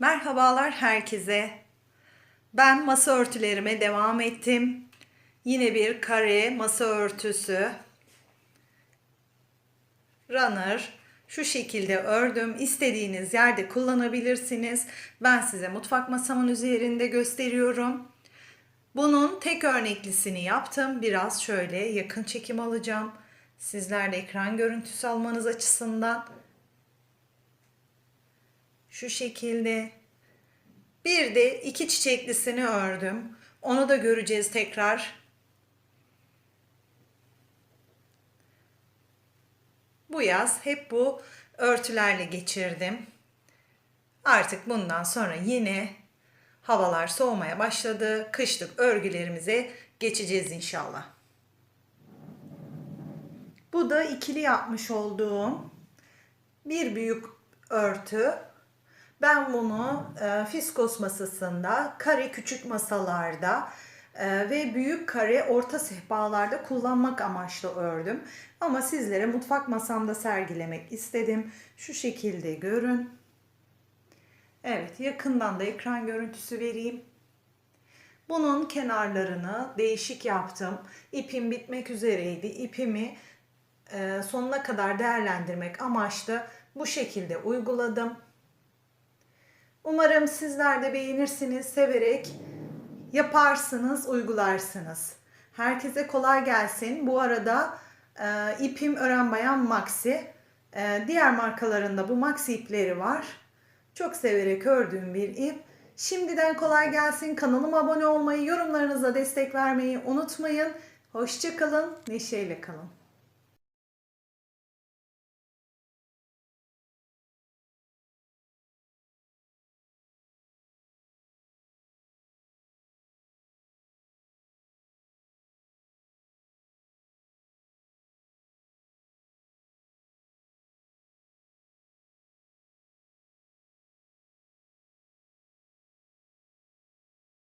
Merhabalar herkese. Ben masa örtülerime devam ettim. Yine bir kare masa örtüsü. Runner şu şekilde ördüm. İstediğiniz yerde kullanabilirsiniz. Ben size mutfak masamın üzerinde gösteriyorum. Bunun tek örneklisini yaptım. Biraz şöyle yakın çekim alacağım. Sizler de ekran görüntüsü almanız açısından. Şu şekilde. Bir de iki çiçeklisini ördüm. Onu da göreceğiz tekrar. Bu yaz hep bu örtülerle geçirdim. Artık bundan sonra yine havalar soğumaya başladı. Kışlık örgülerimize geçeceğiz inşallah. Bu da ikili yapmış olduğum bir büyük örtü. Ben bunu e, fiskos masasında, kare küçük masalarda e, ve büyük kare orta sehpalarda kullanmak amaçlı ördüm. Ama sizlere mutfak masamda sergilemek istedim. Şu şekilde görün. Evet, yakından da ekran görüntüsü vereyim. Bunun kenarlarını değişik yaptım. İpim bitmek üzereydi. İpimi e, sonuna kadar değerlendirmek amaçlı bu şekilde uyguladım. Umarım sizler de beğenirsiniz, severek yaparsınız, uygularsınız. Herkese kolay gelsin. Bu arada e, ipim Ören Bayan Maxi. E, diğer markalarında bu Maxi ipleri var. Çok severek ördüğüm bir ip. Şimdiden kolay gelsin. Kanalıma abone olmayı, yorumlarınıza destek vermeyi unutmayın. Hoşçakalın, neşeyle kalın.